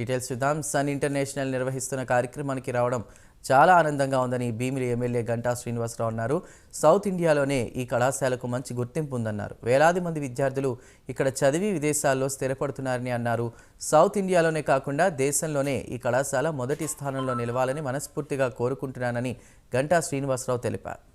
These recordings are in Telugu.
డీటెయిల్స్ చూద్దాం. సన్ ఇంటర్నేషనల్ నిర్వహిస్తున్న కార్యక్రమానికి రావడం చాలా ఆనందంగా ఉందని భీమిలి ఎమ్మెల్యే గంటా శ్రీనివాసరావు అన్నారు. సౌత్ ఇండియాలోనే ఈ కళాశాలకు మంచి గుర్తింపు ఉందన్నారు. వేలాది మంది విద్యార్థులు ఇక్కడ చదివి విదేశాల్లో స్థిరపడుతున్నారని అన్నారు. సౌత్ ఇండియాలోనే కాకుండా దేశంలోనే ఈ కళాశాల మొదటి స్థానంలో నిలవాలని మనస్ఫూర్తిగా కోరుకుంటున్నానని గంటా శ్రీనివాసరావు తెలిపారు.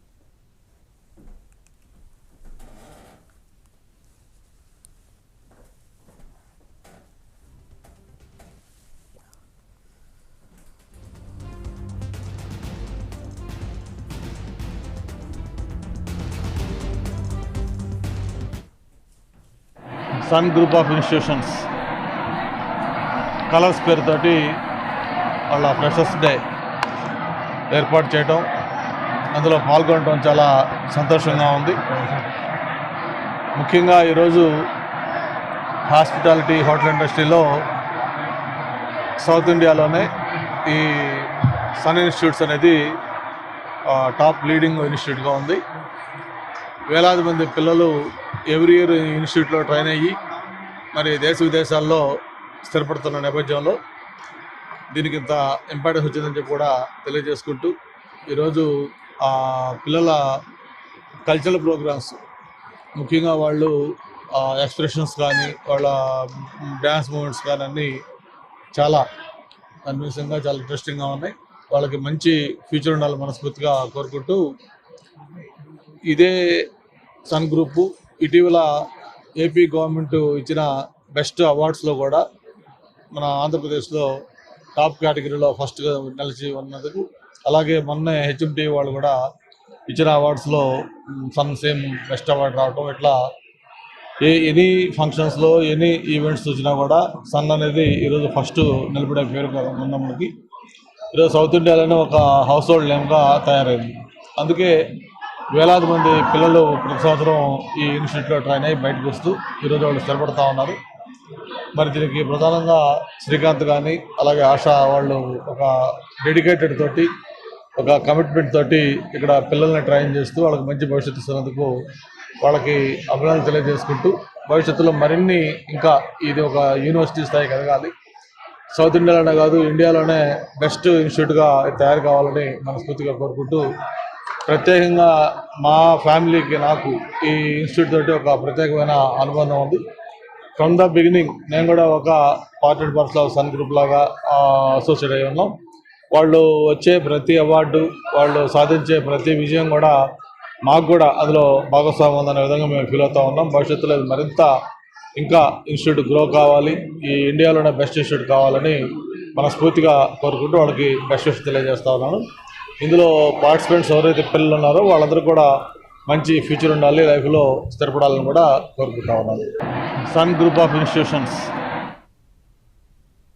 Sun group of institutions. Colours పేరుతోటి వాళ్ళ ఫ్రెషర్స్ డే ఏర్పాటు చేయటం అందులో పాల్గొనడం చాలా సంతోషంగా ఉంది. ముఖ్యంగా ఈరోజు హాస్పిటాలిటీ హోటల్ ఇండస్ట్రీలో సౌత్ ఇండియాలోనే ఈ సన్ ఇన్స్టిట్యూట్స్ అనేది టాప్ లీడింగ్ ఇన్స్టిట్యూట్గా ఉంది. వేలాది మంది పిల్లలు ఎవ్రీ ఇయర్ ఇన్స్టిట్యూట్లో ట్రైన్ అయ్యి మరి దేశ విదేశాల్లో స్థిరపడుతున్న నేపథ్యంలో దీనికి ఇంత ఇంపార్టెన్స్ వచ్చిందని చెప్పి కూడా తెలియజేసుకుంటూ ఈరోజు పిల్లల కల్చరల్ ప్రోగ్రామ్స్ ముఖ్యంగా వాళ్ళు ఎక్స్ప్రెషన్స్ కానీ వాళ్ళ డ్యాన్స్ మూమెంట్స్ కానీ అన్నీ చాలా కన్విన్సింగ్గా చాలా ఇంట్రెస్టింగ్గా ఉన్నాయి. వాళ్ళకి మంచి ఫ్యూచర్ ఉండాలని మనస్ఫూర్తిగా కోరుకుంటూ ఇదే సన్ గ్రూపు ఇటీవల ఏపీ గవర్నమెంట్ ఇచ్చిన బెస్ట్ అవార్డ్స్లో కూడా మన ఆంధ్రప్రదేశ్లో టాప్ కేటగిరీలో ఫస్ట్గా నిలిచి ఉన్నందుకు అలాగే మొన్న హెచ్ఎంటీ వాళ్ళు కూడా ఇచ్చిన అవార్డ్స్లో సన్ సేమ్ బెస్ట్ అవార్డు రావటం ఇట్లా ఏ ఎనీ ఫంక్షన్స్లో ఎనీ ఈవెంట్స్ వచ్చినా కూడా సన్ అనేది ఈరోజు ఫస్ట్ నిలబడే పేరు ఉన్న మనకి. ఈరోజు సౌత్ ఇండియాలోనే ఒక హౌస్ హోల్డ్ నేమ్గా తయారైంది. అందుకే వేలాది మంది పిల్లలు ప్రతి సంవత్సరం ఈ ఇన్స్టిట్యూట్లో ట్రైన్ అయ్యి బయటకు వస్తూ ఈరోజు వాళ్ళు స్థిరపడతా ఉన్నారు. మరి దీనికి ప్రధానంగా శ్రీకాంత్ కానీ అలాగే ఆశ వాళ్ళు ఒక డెడికేటెడ్ తోటి ఒక కమిట్మెంట్ తోటి ఇక్కడ పిల్లల్ని ట్రైన్ చేస్తూ వాళ్ళకి మంచి భవిష్యత్తు ఇస్తున్నందుకు వాళ్ళకి అభినందనలు తెలియజేసుకుంటూ భవిష్యత్తులో మరిన్ని ఇంకా ఇది ఒక యూనివర్సిటీ స్థాయికి ఎదగాలి సౌత్ ఇండియాలోనే కాదు ఇండియాలోనే బెస్ట్ ఇన్స్టిట్యూట్గా తయారు కావాలని మనస్ఫూర్తిగా కోరుకుంటూ ప్రత్యేకంగా మా ఫ్యామిలీకి నాకు ఈ ఇన్స్టిట్యూట్ తోటి ఒక ప్రత్యేకమైన అనుబంధం ఉంది. ఫ్రమ్ ద బిగినింగ్ నేను కూడా ఒక పార్ట్ అండ్ సన్ గ్రూప్ లాగా అసోసియేట్ అయి ఉన్నాం. వాళ్ళు వచ్చే ప్రతి అవార్డు వాళ్ళు సాధించే ప్రతి విజయం కూడా మాకు కూడా అందులో భాగస్వామ్యం ఉందనే విధంగా మేము ఫీల్ అవుతా ఉన్నాం. భవిష్యత్తులో ఇది మరింత ఇంకా ఇన్స్టిట్యూట్ గ్రో కావాలి. ఈ ఇండియాలోనే బెస్ట్ ఇన్స్టిట్యూట్ కావాలని మనస్ఫూర్తిగా కోరుకుంటూ వాళ్ళకి బెస్ట్ విషయం తెలియజేస్తా ఉన్నాను. ఇందులో పార్టిసిపెంట్స్ ఎవరైతే పిల్లలు ఉన్నారో వాళ్ళందరూ కూడా మంచి ఫ్యూచర్ ఉండాలి లైఫ్లో స్థిరపడాలని కూడా కోరుకుంటా ఉన్నాను. Sun group of institutions